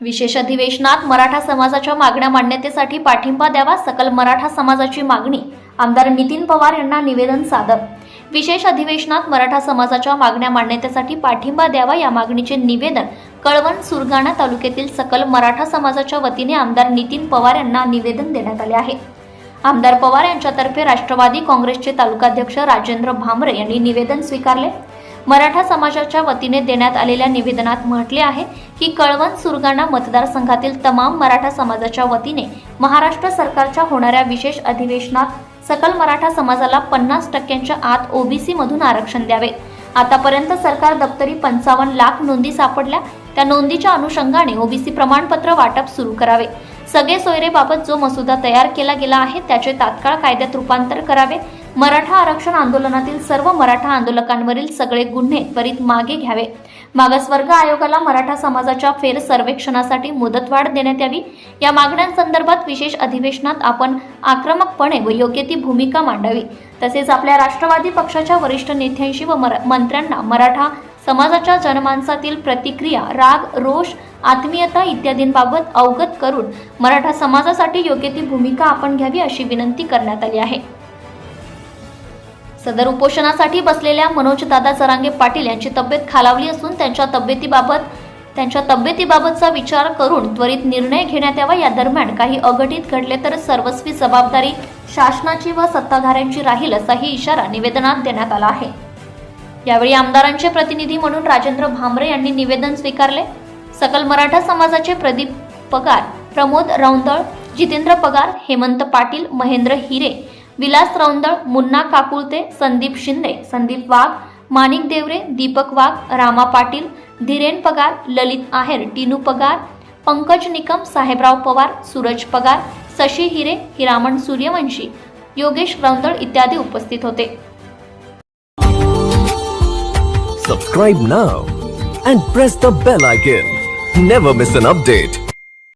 विशेष अधिवेशनात मराठा समाजाच्या मागण्या मान्यतेसाठी पाठिंबा द्यावा सकल मराठा समाजाची मागणी आमदार नितीन पवार यांना निवेदन सादर. विशेष अधिवेशनात मराठा समाजाच्या मागण्या मान्यतेसाठी पाठिंबा द्यावा या मागणीचे निवेदन कळवण सुरगाणा तालुक्यातील सकल मराठा समाजाच्या वतीने आमदार नितीन पवार यांना निवेदन देण्यात आले आहे. आमदार पवार यांच्यातर्फे राष्ट्रवादी काँग्रेसचे तालुकाध्यक्ष राजेंद्र भामरे यांनी निवेदन स्वीकारले. मराठा समाजाच्या वतीने देण्यात आलेल्या निवेदनात म्हटले आहे की कळवण सुरगाणा मतदारसंघातील तमाम मराठा समाजाच्या वतीने महाराष्ट्र सरकारच्या होणाऱ्या विशेष अधिवेशनात सकल मराठा समाजाला पन्नास टक्क्यांच्या आत ओबीसी मधून आरक्षण द्यावे. आतापर्यंत सरकार दप्तरी पंचावन्न लाख नोंदी सापडल्या. त्या नोंदीच्या अनुषंगाने ओबीसी प्रमाणपत्र वाटप सुरू करावे. सगळे सोयरेबाबत जो मसुदा तयार केला गेला आहे त्याचे तात्काळ कायद्यात रूपांतर करावे. मराठा आरक्षण आंदोलनातील सर्व मराठा आंदोलकांवरील सगळे गुन्हे त्वरित मागे घ्यावे. मागासवर्ग आयोगाला मराठा समाजाच्या फेर सर्वेक्षणासाठी मुदतवाढ देण्यात यावी. या मागण्यांसंदर्भात विशेष अधिवेशनात आपण आक्रमकपणे व योग्य ती भूमिका मांडावी. तसेच आपल्या राष्ट्रवादी पक्षाच्या वरिष्ठ नेत्यांशी व मरा- मंत्र्यांना मराठा समाजाच्या जनमानसातील प्रतिक्रिया राग रोष आत्मीयता इत्यादींबाबत अवगत करून मराठा समाजासाठी योग्य ती भूमिका आपण घ्यावी अशी विनंती करण्यात आली आहे. सदर उपोषणासाठी बसलेल्या मनोजदादा जरांगे पाटील यांची तब्येत खालावली असून त्यांच्या तब्येतीबाबत त्यांच्या तब्येतीबाबतचा विचार करून त्वरित निर्णय घेण्यात यावा. या दरम्यान काही अघटित घडले तर सर्वस्वी जबाबदारी शासनाची व सत्ताधाऱ्यांची राहील असाही इशारा निवेदनात देण्यात आला आहे. यावेळी आमदारांचे प्रतिनिधी म्हणून राजेंद्र भामरे यांनी निवेदन स्वीकारले. सकल मराठा समाजाचे प्रदीप पगार प्रमोद रौंदळ जितेंद्र पगार हेमंत पाटील महेंद्र हिरे विलास रौंदळ मुन्ना काकुळते संदीप शिंदे संदीप वाघ माणिक देवरे दीपक वाघ रामा पाटील धीरेन पगार ललित आहेर टिनू पगार पंकज निकम साहेबराव पवार सूरज पगार शशी हिरे हिरामण सूर्यवंशी योगेश रौंदळ इत्यादी उपस्थित होते. Subscribe now and press the bell icon never miss an update